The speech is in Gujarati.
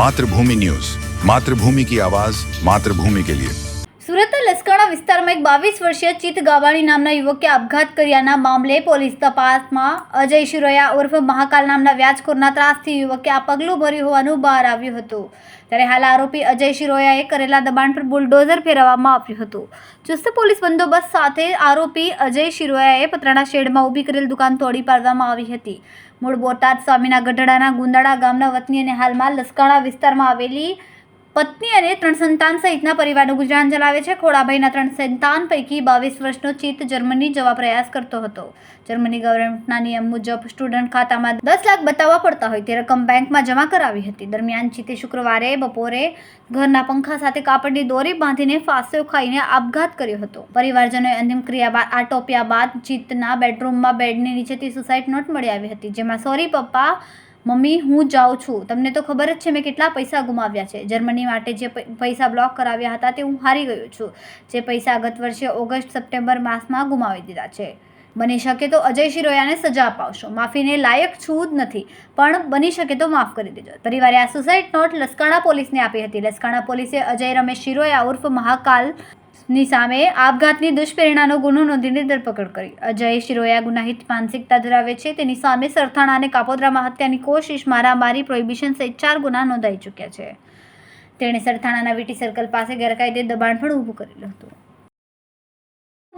માતૃભૂમિ ન્યૂઝ. માતૃભૂમિ કી આવાઝ માતૃભૂમિ કે લિયે. સુરતના લસકાણા વિસ્તાર એક બાવીસ વર્ષીય ચિત ગાવાણી નામના યુવકે આપઘાત કર્યાના મામલે પોલીસ તપાસમાં અજય શિરોયા ઉર્ફ મહાકાલ નામના વ્યાજખોરના ત્રાસથી યુવકે આ પગલું ભર્યું હોવાનું બહાર આવ્યું હતું. ત્યારે હાલ આરોપી અજય શિરોયાએ કરેલા દબાણ પર બુલડોઝર ફેરવવામાં આવ્યું હતું. ચુસ્ત પોલીસ બંદોબસ્ત સાથે આરોપી અજય શિરોયાએ પતરાના શેડમાં ઊભી કરેલ દુકાન તોડી પાડવામાં આવી હતી. મૂળ બોટાદ સ્વામીના ગઢડાના ગુંદાળા ગામના વતની અને હાલમાં લસકાણા વિસ્તારમાં આવેલી પત્ની અને ત્રણ સંતાન સહિતના પરિવારનું ગુજરાન ચલાવે છે. ખોડાભાઈના ત્રણ સંતાન પૈકી બાવીસ વર્ષનો ચિત્ત જર્મની જવા પ્રયાસ કરતો હતો. જર્મની ગવર્મેન્ટના નિયમ મુજબ સ્ટુડન્ટ ખાતામાં દસ લાખ બતાવવા પડતા હોય તે રકમ બેંકમાં જમા કરાવી હતી. દરમિયાન ચિત્તે શુક્રવારે બપોરે ઘરના પંખા સાથે કાપડની દોરી બાંધીને ફાંસો ખાઈને આપઘાત કર્યો હતો. પરિવારજનોએ અંતિમ ક્રિયા બાદ આટોપ્યા બાદ ચિત્તના બેડરૂમમાં બેડની નીચેથી સુસાઇડ નોટ મળી આવી હતી, જેમાં સોરી પપ્પા મમ્મી, હું જાઉં છું. તમને તો ખબર જ છે મેં કેટલા પૈસા ગુમાવ્યા છે. જર્મની માટે જે પૈસા બ્લોક કરાવ્યા હતા તે હું હારી ગયો છું. જે પૈસા ગત વર્ષે ઓગસ્ટ, સપ્ટેમ્બર માસમાં ગુમાવી દીધા છે. બની શકે તો અજય શિરોયાને સજા અપાવશો. માફીને લાયક છું જ નથી, પણ બની શકે તો માફ કરી દેજો. પરિવારે આ સુસાઇડ નોટ લસકાણા પોલીસને આપી હતી. લસકાણા પોલીસે અજય, રમેશ શિરોયા ઉર્ફ મહાકાલની સામે આપઘાતની દુષ્પ્રેરણાનો ગુનો નોંધીને ધરપકડ કરી. અજય શિરોયા ગુનાહિત માનસિકતા ધરાવે છે. તેની સામે સરથાણા અને કાપોદ્રામાં હત્યાની કોશિશ, મારામારી પ્રોહિબિશન સહિત ચાર ગુના નોંધાઈ ચૂક્યા છે. તેણે સરથાણાના વીટી સર્કલ પાસે ગેરકાયદે દબાણ પણ ઊભું કરેલું હતું.